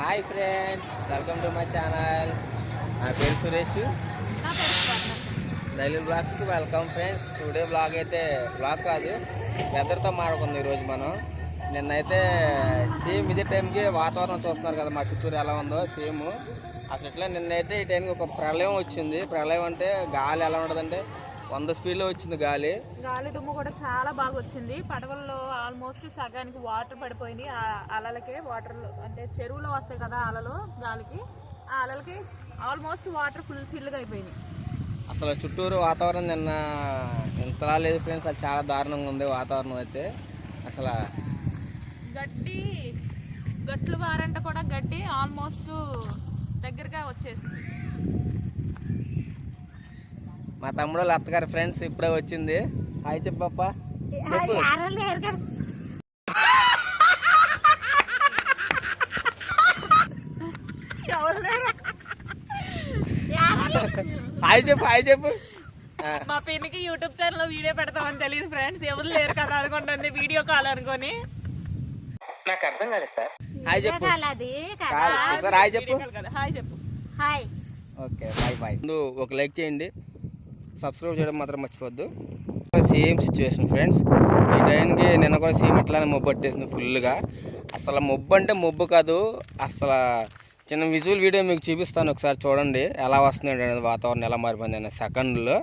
Hi friends welcome to my channel నా పేరు Suresh daily బ్లాగ్స్కి వెల్కమ్ ఫ్రెండ్స్ టుడే బ్లాగ్ అయితే బ్లాగ్ కాదు వెదర్తో మాడుకుంది ఈరోజు మనం. నిన్నైతే సేమ్ ఇదే టైంకి వాతావరణం చూస్తున్నారు కదా మా చిత్తూరు ఎలా ఉందో సేమ్ అసలు ఇట్లా నిన్నైతే ఈ టైంకి ఒక ప్రళయం వచ్చింది. ప్రళయం అంటే గాలి ఎలా ఉండదంటే వంద స్పీడ్లో వచ్చింది గాలి. గాలి దుమ్ము కూడా చాలా బాగా వచ్చింది. పడవల్లో ఆల్మోస్ట్ సగానికి వాటర్ పడిపోయింది. ఆ అలలకే వాటర్ అంటే చెరువులో వస్తాయి కదా అలలు గాలికి. ఆ అలలకి ఆల్మోస్ట్ వాటర్ ఫుల్ ఫిల్గా అయిపోయినాయి అసలు చుట్టూరు వాతావరణం నిన్న ఇంతలా లేదు ఫ్రెండ్స్. అది చాలా దారుణంగా ఉంది వాతావరణం అయితే. అసలు గడ్డి గట్లు వారంట కూడా గడ్డి ఆల్మోస్ట్ దగ్గరగా వచ్చేసింది. మా తమ్ముడు వాళ్ళ అత్తగారి ఫ్రెండ్స్ ఇప్పుడే వచ్చింది. హాయ్ చెప్పప్ప. చెప్పు. హాయ్ చెప్పు హాయ్ చెప్పు. మా పిన్నికి యూట్యూబ్ ఛానల్లో వీడియో పెడతామని తెలియదు ఫ్రెండ్స్. ఎవరు లేరు కదా అనుకుంటుంది. వీడియో కాల్ అనుకొని. నాకు అర్థం కాలేదు సార్. హాయ్ చెప్పు. హాయ్ చెప్పు. హాయ్ చెప్పు. హాయ్. Okay bye bye. ముందు ఒక లైక్ చేయండి. సబ్స్క్రైబ్ చేయడం మాత్రం మర్చిపోద్దు సేమ్ సిచ్యువేషన్ ఫ్రెండ్స్ ఈ టైంకి నిన్న కూడా సేమ్ ఇట్లానే మొబ్బు పట్టేసింది ఫుల్గా. అసలు మొబ్బు అంటే మొబ్బు కాదు అసలు చిన్న విజువల్ వీడియో మీకు చూపిస్తాను ఒకసారి చూడండి. ఎలా వస్తుంది అనేది వాతావరణం ఎలా మారిపోయింది అనే సెకండ్లో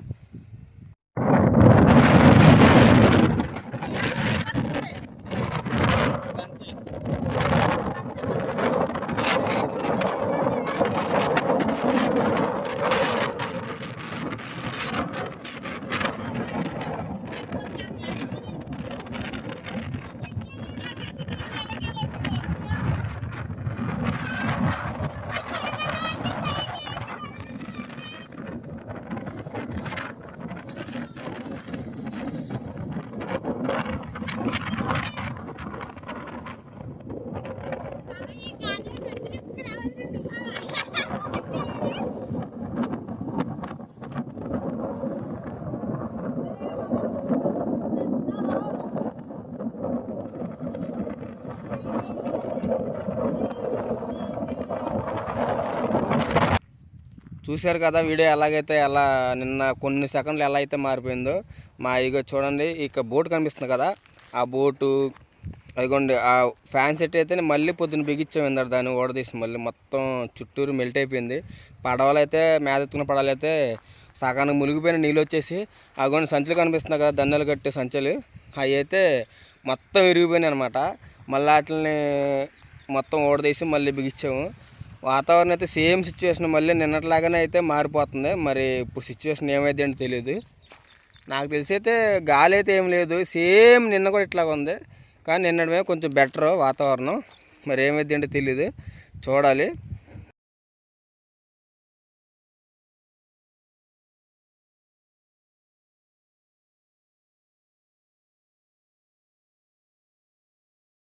చూశారు కదా వీడియో ఎలాగైతే ఎలా నిన్న కొన్ని సెకండ్లు ఎలా అయితే మారిపోయిందో మా ఇగో చూడండి ఇక బోట్ కనిపిస్తుంది కదా ఆ బోటు అదిగోండి ఆ ఫ్యాన్ సెట్ అయితే మళ్ళీ పొద్దున్న బిగించాం ఇందాక దాన్ని ఓడదీసి మళ్ళీ మొత్తం చుట్టూరు మెల్ట్ అయిపోయింది. పడవలు అయితే మేదెత్తుకున్న పడవలు అయితే సగానికి మునిగిపోయిన నీళ్ళు వచ్చేసి అదిగోండి సంచులు కనిపిస్తున్నాయి కదా దన్నెలు కట్టే సంచులు అవి అయితే మొత్తం విరిగిపోయినాయి అనమాట మళ్ళీ వాటిని మొత్తం ఓడదీసి మళ్ళీ బిగించాము. వాతావరణం అయితే సేమ్ సిచ్యువేషన్ మళ్ళీ నిన్నట్లాగానే అయితే మారిపోతుంది. మరి ఇప్పుడు సిచ్యువేషన్ ఏమైంది అంటే తెలియదు నాకు తెలిసి అయితే గాలి అయితే ఏం లేదు. సేమ్ నిన్న కూడా ఇట్లాగ ఉంది. కానీ నిన్నడమే కొంచెం బెటర్ వాతావరణం. మరి ఏమైంది అంటే తెలియదు చూడాలి.